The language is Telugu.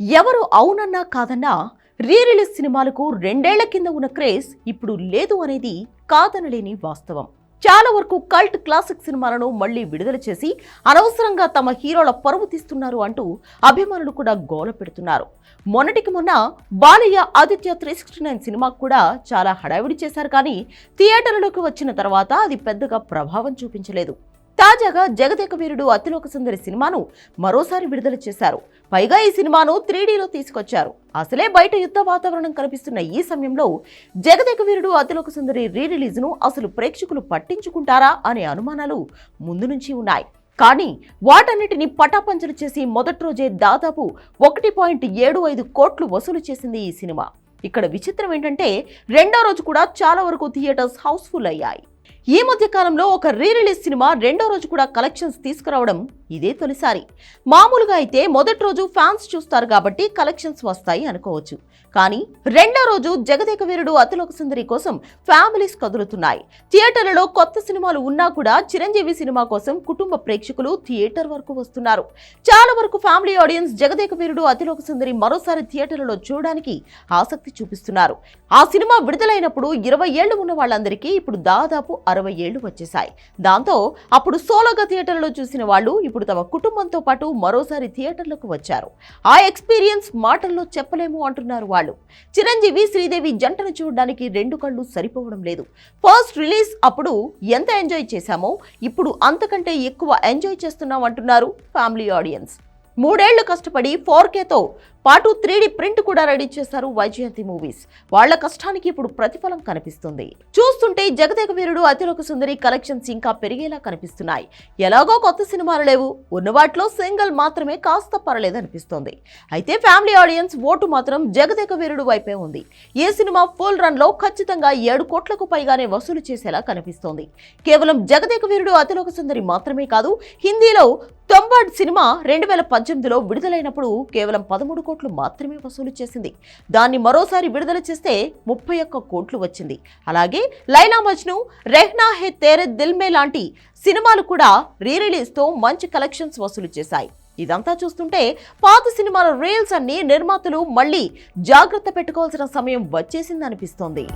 ఎవరు అవునన్నా కాదన్నా రీ రిలీజ్ సినిమాలకు రెండేళ్ళ కింద ఉన్న క్రేజ్ ఇప్పుడు లేదు అనేది కాదనలేని వాస్తవం. చాలా వరకు కల్ట్ క్లాసిక్ సినిమాలను మళ్ళీ విడుదల చేసి అనవసరంగా తమ హీరోల పరువు తీస్తున్నారు అంటూ అభిమానులు కూడా గోల పెడుతున్నారు. మొన్నటికి మొన్న Balayya Aditya three sixty nine సినిమాకు కూడా చాలా హడావిడి చేశారు కానీ థియేటర్లోకి వచ్చిన తర్వాత అది పెద్దగా ప్రభావం చూపించలేదు. తాజాగా జగదేక వీరుడు అతిలోక సుందరి సినిమాను మరోసారి విడుదల చేశారు. పైగా ఈ సినిమాను త్రీడీలో తీసుకొచ్చారు. అసలే బయట యుద్ధ వాతావరణం కనిపిస్తున్న ఈ సమయంలో జగదేక వీరుడు అతిలోక సుందరి రీ రిలీజ్ను అసలు ప్రేక్షకులు పట్టించుకుంటారా అనే అనుమానాలు ముందు నుంచి ఉన్నాయి. కానీ వాటన్నిటిని పటాపంచలు చేసి మొదటి రోజే దాదాపు ఒకటి పాయింట్ ఏడు ఐదు కోట్లు వసూలు చేసింది ఈ సినిమా. ఇక్కడ విచిత్రం ఏంటంటే రెండో రోజు కూడా చాలా వరకు థియేటర్స్ హౌస్ఫుల్ అయ్యాయి. ఈ మధ్య కాలంలో ఒక రీ రిలీజ్ సినిమా రెండో రోజు కూడా కలెక్షన్స్ తీసుకురావడం ఇదే తొలిసారి. మామూలుగా అయితే మొదటి రోజు ఫ్యాన్స్ చూస్తారు కాబట్టి కలెక్షన్స్ వస్తాయి అనుకోవచ్చు. కానీ రెండో రోజు జగదేక వీరుడు అతిలోక సుందరి కోసం ఫ్యామిలీస్ కదులుతున్నాయి. థియేటర్లలో కొత్త సినిమాలు ఉన్నా కూడా చిరంజీవి సినిమా కోసం కుటుంబ ప్రేక్షకులు థియేటర్ వరకు వస్తున్నారు. చాలా వరకు ఫ్యామిలీ ఆడియన్స్ జగదేక వీరుడు అతిలోక సుందరి మరోసారి థియేటర్లలో చూడడానికి ఆసక్తి చూపిస్తున్నారు. ఆ సినిమా విడుదలైనప్పుడు ఇరవై ఏళ్ళు ఉన్న వాళ్ళందరికీ ఇప్పుడు దాదాపు అరవై ఏళ్ళు వచ్చేసాయి దాంతో అప్పుడు సోలోగా థియేటర్లో చూసిన వాళ్ళు ఇప్పుడు తమ కుటుంబంతో పాటు మరోసారి థియేటర్లకు వచ్చారు. ఆ ఎక్స్పీరియన్స్ మాటల్లో చెప్పలేము అంటున్నారు వాళ్ళు. చిరంజీవి శ్రీదేవి జంటను చూడడానికి రెండు కళ్ళు సరిపోవడం లేదు. ఫస్ట్ రిలీజ్ అప్పుడు ఎంత ఎంజాయ్ చేశామో ఇప్పుడు అంతకంటే ఎక్కువ ఎంజాయ్ చేస్తున్నాం అంటున్నారు ఫ్యామిలీ ఆడియన్స్. మూడేళ్ళు కష్టపడి ఫోర్ కేతో పాటు త్రీ ప్రింట్ కూడా రెడీ చేశారు వైజయంతి మూవీస్. వాళ్ళ కష్టానికి ఇప్పుడు ప్రతిఫలం కనిపిస్తుంది. చూస్తుంటే జగదేక వీరుడు అతిలోక సుందరి కలెక్షన్స్ ఇంకా పెరిగేలా కనిపిస్తున్నాయి. ఎలాగో కొత్త సినిమాలు లేవు. ఉన్న వాటిలో సింగిల్ మాత్రమే కాస్త పర్లేదనిపిస్తోంది అయితే ఫ్యామిలీ ఆడియన్స్ ఓటు మాత్రం జగదేక వీరుడు వైపే ఉంది. ఏ సినిమా ఫుల్ రన్లో ఖచ్చితంగా ఏడు కోట్లకు పైగానే వసూలు చేసేలా కనిపిస్తోంది. కేవలం జగదేక వీరుడు అతిలోక సుందరి మాత్రమే కాదు హిందీలో తొంబాడ్ సినిమా రెండు వేల పద్దెనిమిదిలో విడుదలైనప్పుడు కేవలం పదమూడు కోట్లు మాత్రమే వసూలు చేసింది. దాన్ని మరోసారి విడుదల చేస్తే ముప్పై ఒక్క కోట్లు వచ్చింది. అలాగే లైలా మజ్ను రెహ్నా హే తేరే దిల్ మే లాంటి సినిమాలు కూడా రీ రిలీజ్తో మంచి కలెక్షన్స్ వసూలు చేశాయి. ఇదంతా చూస్తుంటే పాత సినిమాల రీల్స్ అన్ని నిర్మాతలు మళ్ళీ జాగ్రత్త పెట్టుకోవాల్సిన సమయం వచ్చేసిందనిపిస్తోంది.